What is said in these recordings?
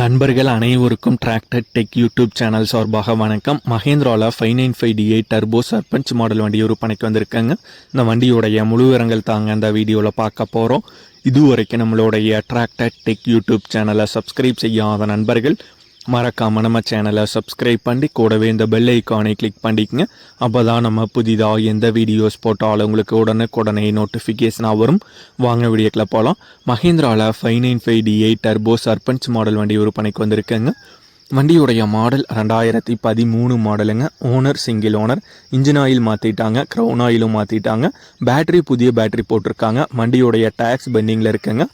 நண்பர்கள் அனைவருக்கும் tractor tech YouTube channel சார்பாக வணக்கம். மகேந்திராவில் five nine five D eight turbo Sarpanch model வண்டி ஒரு பணிக்கு வந்திருக்காங்க. இந்த வண்டியோடைய முழு விவரங்கள் தாங்க அந்த வீடியோவில் பார்க்க போகிறோம் இதுவரைக்கும் நம்மளுடைய டிராக்டர் டெக் யூடியூப் சேனலை சப்ஸ்கிரைப் செய்யாத நண்பர்கள் மறக்காமல் நம்ம சேனலை சப்ஸ்கிரைப் பண்ணி கூடவே இந்த பெல் ஐக்கானை கிளிக் பண்ணிக்கங்க. அப்போ தான் நம்ம புதிதாக எந்த வீடியோஸ் போட்டாலும் உங்களுக்கு உடனுக்குடனே நோட்டிஃபிகேஷனாக வரும். வாங்க வீடியோக்கில் போகலாம் மஹேந்திராவில் five nine five D eight turbo Sarpanch model வண்டி ஒரு பணிக்கு வந்திருக்குங்க. வண்டியுடைய மாடல் ரெண்டாயிரத்தி பதிமூணு மாடலுங்க owner single owner engine oil மாற்றிட்டாங்க க்ரௌன் ஆயிலும் மாற்றிட்டாங்க பேட்டரி புதிய பேட்டரி போட்டிருக்காங்க. வண்டியுடைய டேக்ஸ் பெண்டிங்கில் இருக்குங்க.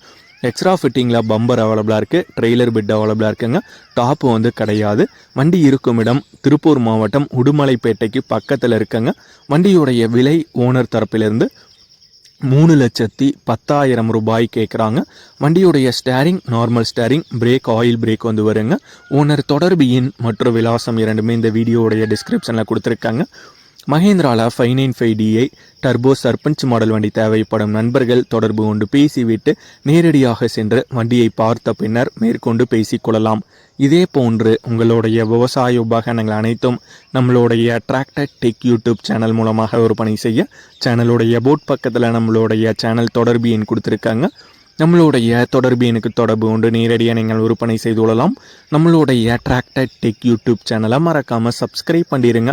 எக்ஸ்ட்ரா ஃபிட்டிங்கில் பம்பர் அவைலபிளாக இருக்குது ட்ரெய்லர் பெட் அவைலபிளாக இருக்குங்க. டாப்பு வந்து கிடையாது. வண்டி இருக்கும் இடம் திருப்பூர் மாவட்டம் உடுமலைப்பேட்டைக்கு பக்கத்தில் இருக்குங்க. வண்டியுடைய விலை ஓனர் தரப்பிலிருந்து மூணு லட்சத்தி பத்தாயிரம் ரூபாய் கேட்குறாங்க வண்டியுடைய steering normal steering brake oil brake வந்து வருங்க. ஓனர் தொடர்பு எண் மற்றும் விலாசம் இரண்டுமே இந்த வீடியோடைய டிஸ்கிரிப்ஷனில் கொடுத்துருக்காங்க. மஹேந்திராவில் five nine five DI turbo Sarpanch model வண்டி தேவைப்படும் நண்பர்கள் தொடர்பு கொண்டு பேசிவிட்டு நேரடியாக சென்று வண்டியை பார்த்த பின்னர் மேற்கொண்டு பேசிக்கொள்ளலாம். இதே போன்று உங்களுடைய விவசாய உபகரணங்கள் அனைத்தும் நம்மளுடைய டிராக்டர் டெக் யூடியூப் சேனல் மூலமாக விற்பனை செய்ய சேனலுடைய போட் பக்கத்தில் நம்மளுடைய சேனல் தொடர்பு எண் கொடுத்துருக்காங்க. நம்மளுடைய தொடர்பு எனக்கு தொடர்பு கொண்டு நேரடியாக நீங்கள் விற்பனை செய்து கொள்ளலாம். நம்மளுடைய டிராக்டர் டெக் யூடியூப் சேனலை மறக்காமல் சப்ஸ்கிரைப் பண்ணிடுங்க